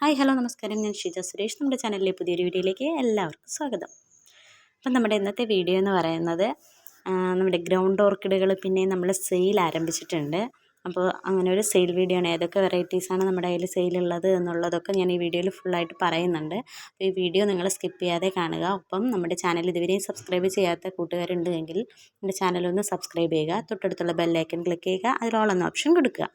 Hi hello നമസ്കാരം. ഞാൻ ഷിജ സുരേഷ്. നമ്മുടെ ചാനലിലെ പുതിയൊരു വീഡിയോയിലേക്ക് എല്ലാവർക്കും സ്വാഗതം. അപ്പം നമ്മുടെ ഇന്നത്തെ വീഡിയോ എന്ന് പറയുന്നത് നമ്മുടെ ഗ്രൗണ്ട് ഓർക്കിഡുകൾ പിന്നെ നമ്മൾ സെയിൽ ആരംഭിച്ചിട്ടുണ്ട്. അപ്പോൾ അങ്ങനെ ഒരു സെയിൽ വീഡിയോ ആണ്. ഏതൊക്കെ വെറൈറ്റീസാണ് നമ്മുടെ കയ്യിൽ സെയിലുള്ളത് എന്നുള്ളതൊക്കെ ഞാൻ ഈ വീഡിയോയിൽ ഫുള്ളായിട്ട് പറയുന്നുണ്ട്. അപ്പോൾ ഈ വീഡിയോ നിങ്ങൾ സ്കിപ്പ് ചെയ്യാതെ കാണുക. ഒപ്പം നമ്മുടെ ചാനൽ ഇതുവരെയും സബ്സ്ക്രൈബ് ചെയ്യാത്ത കൂട്ടുകാരുണ്ടെങ്കിൽ എന്റെ ചാനലൊന്ന് സബ്സ്ക്രൈബ് ചെയ്യുക. തൊട്ടടുത്തുള്ള ബെല്ലൈക്കൺ ക്ലിക്ക് ചെയ്യുക. അതിൽ ഓൾ എന്ന ഓപ്ഷൻ കൊടുക്കുക.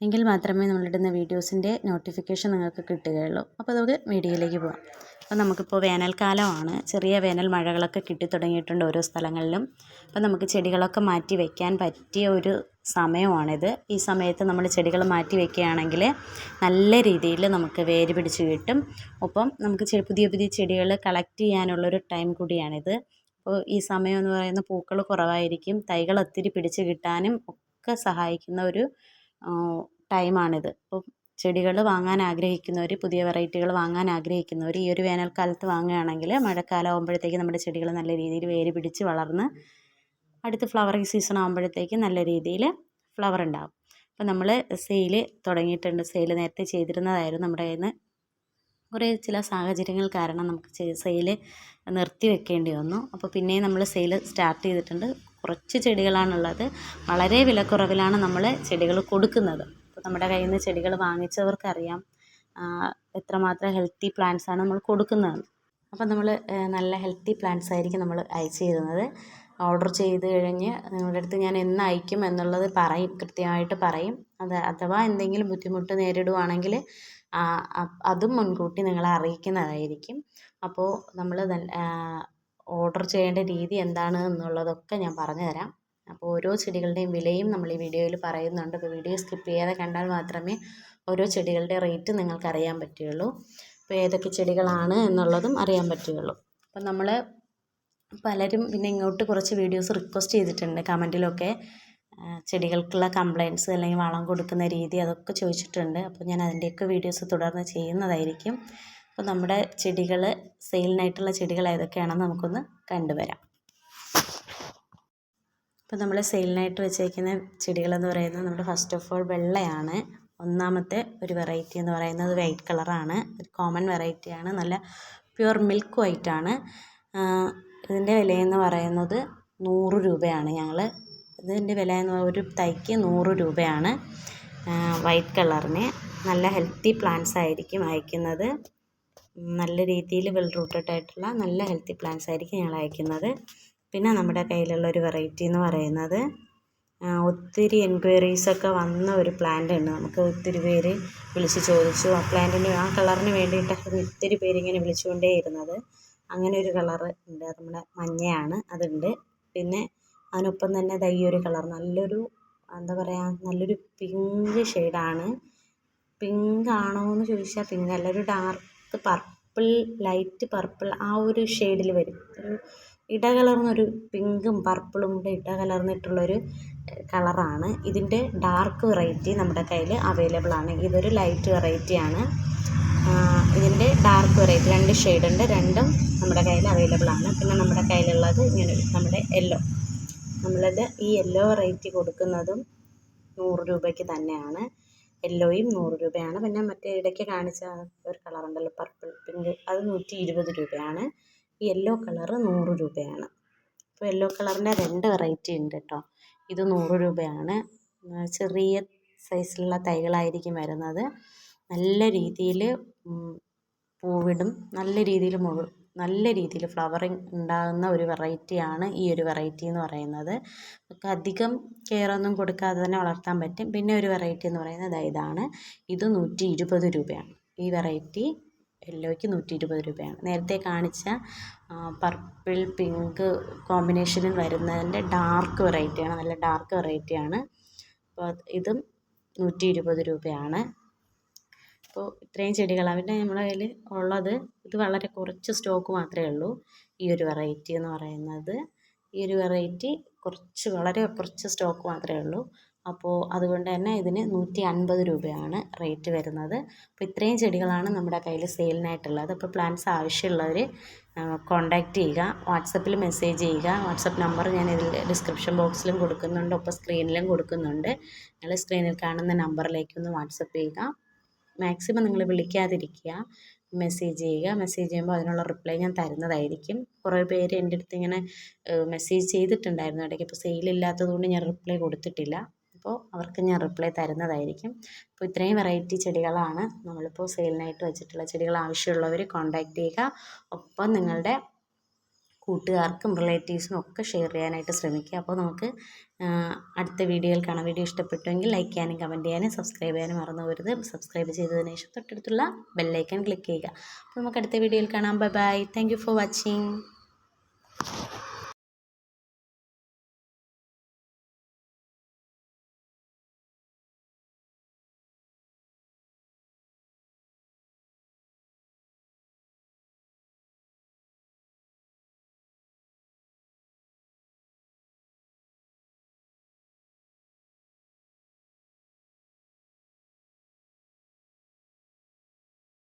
എങ്കിൽ മാത്രമേ നമ്മളിടുന്ന വീഡിയോസിന്റെ നോട്ടിഫിക്കേഷൻ നിങ്ങൾക്ക് കിട്ടുകയുള്ളൂ. അപ്പോൾ നമുക്ക് വീഡിയോയിലേക്ക് പോകാം അപ്പോൾ നമുക്കിപ്പോൾ വേനൽക്കാലമാണ്. ചെറിയ വേനൽ മഴകളൊക്കെ കിട്ടിത്തുടങ്ങിയിട്ടുണ്ട് ഓരോ സ്ഥലങ്ങളിലും. അപ്പോൾ നമുക്ക് ചെടികളൊക്കെ മാറ്റി വയ്ക്കാൻ പറ്റിയ ഒരു സമയമാണിത്. ഈ സമയത്ത് നമ്മൾ ചെടികൾ മാറ്റി വയ്ക്കുകയാണെങ്കിൽ നല്ല രീതിയിൽ നമുക്ക് വേര് പിടിച്ച് കിട്ടും. ഒപ്പം നമുക്ക് പുതിയ പുതിയ ചെടികൾ കളക്ട് ചെയ്യാനുള്ളൊരു ടൈം കൂടിയാണിത്. അപ്പോൾ ഈ സമയം എന്ന് പറയുന്ന പൂക്കൾ കുറവായിരിക്കും. തൈകൾ ഒത്തിരി പിടിച്ച് കിട്ടാനും ഒക്കെ സഹായിക്കുന്ന ഒരു ടൈമാണിത്. അപ്പോൾ ചെടികൾ വാങ്ങാൻ ആഗ്രഹിക്കുന്നവർ പുതിയ വെറൈറ്റികൾ വാങ്ങാൻ ആഗ്രഹിക്കുന്നവർ ഈ ഒരു വേനൽക്കാലത്ത് വാങ്ങുകയാണെങ്കിൽ മഴക്കാലം ആകുമ്പോഴത്തേക്ക് നമ്മുടെ ചെടികൾ നല്ല രീതിയിൽ വേര് പിടിച്ച് വളർന്ന് അടുത്ത ഫ്ലവറിങ് സീസൺ ആകുമ്പോഴത്തേക്ക് നല്ല രീതിയിൽ ഫ്ലവർ ഉണ്ടാകും അപ്പം നമ്മൾ സെയിൽ തുടങ്ങിയിട്ടുണ്ട്. സെയിൽ നേരത്തെ ചെയ്തിരുന്നതായിരുന്നു. നമ്മുടെ കയ്യിൽ നിന്ന് കുറേ ചില സാഹചര്യങ്ങൾ കാരണം നമുക്ക് സെയിൽ നിർത്തി വെക്കേണ്ടി വന്നു. അപ്പോൾ പിന്നെയും നമ്മൾ സെയിൽ സ്റ്റാർട്ട് ചെയ്തിട്ടുണ്ട്. കുറച്ച് ചെടികളാണുള്ളത്. വളരെ വിലക്കുറവിലാണ് നമ്മൾ ചെടികൾ കൊടുക്കുന്നത്. അപ്പോൾ നമ്മുടെ കയ്യിൽ നിന്ന് ചെടികൾ വാങ്ങിച്ചവർക്കറിയാം. എത്രമാത്രം ഹെൽത്തി പ്ലാന്റ്സ് ആണ് നമ്മൾ കൊടുക്കുന്നത് അപ്പോൾ നമ്മൾ നല്ല ഹെൽത്തി പ്ലാന്റ്സ് ആയിരിക്കും നമ്മൾ അയച്ചു തരുന്നത് ഓർഡർ ചെയ്ത് കഴിഞ്ഞ് നിങ്ങളുടെ അടുത്ത് ഞാൻ എന്ന് അയക്കും എന്നുള്ളത് പറയും കൃത്യമായിട്ട് പറയും. അത് അഥവാ എന്തെങ്കിലും ബുദ്ധിമുട്ട് നേരിടുവാണെങ്കിൽ അതും മുൻകൂട്ടി നിങ്ങളെ അറിയിക്കുന്നതായിരിക്കും. അപ്പോൾ നമ്മൾ ഓർഡർ ചെയ്യേണ്ട രീതി എന്താണ് എന്നുള്ളതൊക്കെ ഞാൻ പറഞ്ഞു തരാം. അപ്പോൾ ഓരോ ചെടികളുടെയും വിലയും നമ്മൾ ഈ വീഡിയോയിൽ പറയുന്നുണ്ട്. അപ്പോൾ വീഡിയോ സ്കിപ്പ് ചെയ്യാതെ കണ്ടാൽ മാത്രമേ ഓരോ ചെടികളുടെ റേറ്റ് നിങ്ങൾക്ക് അറിയാൻ പറ്റുകയുള്ളൂ. അപ്പോൾ ഏതൊക്കെ ചെടികളാണ് എന്നുള്ളതും അറിയാൻ പറ്റുകയുള്ളൂ. അപ്പം നമ്മൾ പലരും പിന്നെ ഇങ്ങോട്ട് കുറച്ച് വീഡിയോസ് റിക്വസ്റ്റ് ചെയ്തിട്ടുണ്ട്. കമന്റിലൊക്കെ ചെടികൾക്കുള്ള കംപ്ലയിൻസ് അല്ലെങ്കിൽ വളം കൊടുക്കുന്ന രീതി അതൊക്കെ ചോദിച്ചിട്ടുണ്ട്. അപ്പോൾ ഞാൻ അതിന്റെയൊക്കെ വീഡിയോസ് തുടർന്ന് ചെയ്യുന്നതായിരിക്കും. അപ്പോൾ നമ്മുടെ ചെടികൾ സെയിലിനായിട്ടുള്ള ചെടികൾ ഏതൊക്കെയാണെന്ന് നമുക്കൊന്ന് കണ്ടുവരാം. ഇപ്പോൾ നമ്മൾ സെയിലിനായിട്ട് വെച്ചേക്കുന്ന ചെടികളെന്ന് പറയുന്നത് നമ്മുടെ ഫസ്റ്റ് ഓഫ് ഓൾ വെള്ളയാണ്. ഒന്നാമത്തെ ഒരു വെറൈറ്റി എന്ന് പറയുന്നത് വൈറ്റ് കളറാണ്. ഒരു കോമൺ വെറൈറ്റിയാണ്. നല്ല പ്യുവർ മിൽക്ക് വൈറ്റ് ആണ് ഇതിന്റെ വിലയെന്ന് പറയുന്നത് നൂറ് രൂപയാണ് ഞങ്ങൾ ഇതിന്റെ വില എന്ന് ഒരു തൈക്ക് നൂറ് രൂപയാണ്. വൈറ്റ് കളറിന്. നല്ല ഹെൽത്തി പ്ലാന്റ്സ് ആയിരിക്കും അയക്കുന്നത്. നല്ല രീതിയിൽ വെൽ റൂട്ടഡ് ആയിട്ടുള്ള നല്ല ഹെൽത്തി പ്ലാന്റ്സ് ആയിരിക്കും ഞങ്ങൾ അയക്കുന്നത്. പിന്നെ നമ്മുടെ കയ്യിലുള്ള ഒരു വെറൈറ്റി എന്ന് പറയുന്നത് ഒത്തിരി എൻക്വയറീസ് ഒക്കെ വന്ന ഒരു പ്ലാന്റ് ഉണ്ട്. നമുക്ക് ഒത്തിരി പേര് വിളിച്ച് ചോദിച്ചു ആ പ്ലാന്റിന് ആ കളറിന് വേണ്ടിയിട്ടായിരുന്നു ഒത്തിരി പേര് ഇങ്ങനെ വിളിച്ചുകൊണ്ടേയിരുന്നത് അങ്ങനെ ഒരു കളർ ഉണ്ട്. നമ്മുടെ മഞ്ഞയാണ് അതുണ്ട്. പിന്നെ അതിനൊപ്പം തന്നെ ദാ ഒരു കളർ നല്ലൊരു എന്താ പറയുക നല്ലൊരു പിങ്ക് ഷെയ്ഡാണ്. പിങ്ക് ആണോ എന്ന് ചോദിച്ചാൽ പിങ്ക് അല്ല ഒരു ഡാർക്ക് പർപ്പിൾ ലൈറ്റ് പർപ്പിൾ ആ ഒരു ഷെയ്ഡിൽ വരും. ഒരു ഇടകലർന്നൊരു പിങ്കും പർപ്പിളും കൂടെ ഇടകലർന്നിട്ടുള്ളൊരു കളറാണ് ഇതിന്റെ ഡാർക്ക് വെറൈറ്റി നമ്മുടെ കയ്യിൽ അവൈലബിൾ ആണ്. ഇതൊരു ലൈറ്റ് വെറൈറ്റിയാണ് ഇതിന്റെ ഡാർക്ക് വെറൈറ്റി രണ്ട് ഷെയ്ഡ് ഉണ്ട്. രണ്ടും നമ്മുടെ കയ്യിൽ അവൈലബിൾ ആണ്. പിന്നെ നമ്മുടെ കയ്യിലുള്ളത് ഇങ്ങനെ നമ്മുടെ യെല്ലോ നമ്മളത് ഈ യെല്ലോ വെറൈറ്റി കൊടുക്കുന്നതും നൂറ് രൂപയ്ക്ക് തന്നെയാണ്. യെല്ലോയും നൂറ് രൂപയാണ്. പിന്നെ മറ്റേ ഇടയ്ക്ക് കാണിച്ച ഒരു കളർ ഉണ്ടല്ലോ പർപ്പിൾ പിങ്ക് അത് നൂറ്റി ഇരുപത് രൂപയാണ് യെല്ലോ കളറ് നൂറ് രൂപയാണ്. അപ്പോൾ യെല്ലോ കളറിന്റെ രണ്ട് വെറൈറ്റി ഉണ്ട് കേട്ടോ ഇത് നൂറ് രൂപയാണ്. ചെറിയ സൈസിലുള്ള തൈകളായിരിക്കും വരുന്നത്. നല്ല രീതിയിൽ പൂവിടും. നല്ല രീതിയിൽ മുഴു നല്ല രീതിയിൽ ഫ്ലവറിങ് ഉണ്ടാകുന്ന ഒരു വെറൈറ്റിയാണ് ഈ ഒരു വെറൈറ്റി എന്ന് പറയുന്നത്. നമുക്ക് അധികം കെയർ ഒന്നും കൊടുക്കാതെ തന്നെ വളർത്താൻ പറ്റും. പിന്നെ ഒരു വെറൈറ്റി എന്ന് പറയുന്നത് ഇതാണ്. ഇത് നൂറ്റി ഇരുപത് രൂപയാണ്. ഈ വെറൈറ്റി യെല്ലോയ്ക്ക് നൂറ്റി ഇരുപത് രൂപയാണ്. നേരത്തെ കാണിച്ച പർപ്പിൾ പിങ്ക് കോമ്പിനേഷനിൽ വരുന്നതിന്റെ ഡാർക്ക് വെറൈറ്റിയാണ്. നല്ല ഡാർക്ക് വെറൈറ്റിയാണ്. അപ്പോൾ ഇതും നൂറ്റി ഇരുപത് രൂപയാണ്. അപ്പോൾ ഇത്രയും ചെടികളാണ്. പിന്നെ നമ്മുടെ കയ്യിൽ ഉള്ളത് ഇത് വളരെ കുറച്ച് സ്റ്റോക്ക് മാത്രമേ ഉള്ളൂ. ഈ ഒരു വെറൈറ്റി എന്ന് പറയുന്നത്. ഈ ഒരു വെറൈറ്റി കുറച്ച് വളരെ കുറച്ച് സ്റ്റോക്ക് മാത്രമേ ഉള്ളൂ. അപ്പോൾ അതുകൊണ്ട് തന്നെ ഇതിന് നൂറ്റി അൻപത് രൂപയാണ് റേറ്റ് വരുന്നത്. അപ്പോൾ ഇത്രയും ചെടികളാണ് നമ്മുടെ കയ്യിൽ സെയിലിനായിട്ടുള്ളത്. അപ്പോൾ പ്ലാന്റ്സ് ആവശ്യമുള്ളവർ കോൺടാക്റ്റ് ചെയ്യുക. വാട്സപ്പിൽ മെസ്സേജ് ചെയ്യുക. വാട്സപ്പ് നമ്പർ ഞാൻ ഇതിൽ ഡിസ്ക്രിപ്ഷൻ ബോക്സിലും കൊടുക്കുന്നുണ്ട്. ഒപ്പം സ്ക്രീനിലും കൊടുക്കുന്നുണ്ട്. നിങ്ങൾ സ്ക്രീനിൽ കാണുന്ന നമ്പറിലേക്ക് ഒന്ന് വാട്സപ്പ് ചെയ്യുക. മാക്സിമം നിങ്ങൾ വിളിക്കാതിരിക്കുക. മെസ്സേജ് ചെയ്യുക. മെസ്സേജ് ചെയ്യുമ്പോൾ അതിനുള്ള റിപ്ലൈ ഞാൻ തരുന്നതായിരിക്കും. കുറേ പേര് എന്റെ അടുത്ത് ഇങ്ങനെ മെസ്സേജ് ചെയ്തിട്ടുണ്ടായിരുന്നു. ഇടയ്ക്ക് ഇപ്പോൾ സെയിലില്ലാത്തത് കൊണ്ട് ഞാൻ റിപ്ലൈ കൊടുത്തിട്ടില്ല. അപ്പോൾ അവർക്ക് ഞാൻ റിപ്ലൈ തരുന്നതായിരിക്കും. അപ്പോൾ ഇത്രയും വെറൈറ്റി ചെടികളാണ് നമ്മളിപ്പോൾ സെയിലിനായിട്ട് വെച്ചിട്ടുള്ള ചെടികൾ ആവശ്യമുള്ളവർ കോൺടാക്റ്റ് ചെയ്യുക. ഒപ്പം നിങ്ങളുടെ കൂട്ടുകാർക്കും റിലേറ്റീവ്സിനും ഒക്കെ ഷെയർ ചെയ്യാനായിട്ട് ശ്രമിക്കുക. അപ്പോൾ നമുക്ക് അടുത്ത വീഡിയോയിൽ കാണാം. വീഡിയോ ഇഷ്ടപ്പെട്ടുവെങ്കിൽ ലൈക്ക് ചെയ്യാനും കമന്റ് ചെയ്യാനും സബ്സ്ക്രൈബ് ചെയ്യാനും മറന്നു പോരുത് സബ്സ്ക്രൈബ് ചെയ്തതിന് ശേഷം തൊട്ടടുത്തുള്ള ബെല്ലൈക്കൺ ക്ലിക്ക് ചെയ്യുക. അപ്പോൾ നമുക്ക് അടുത്ത വീഡിയോയിൽ കാണാം. Bye bye. Thank for watching.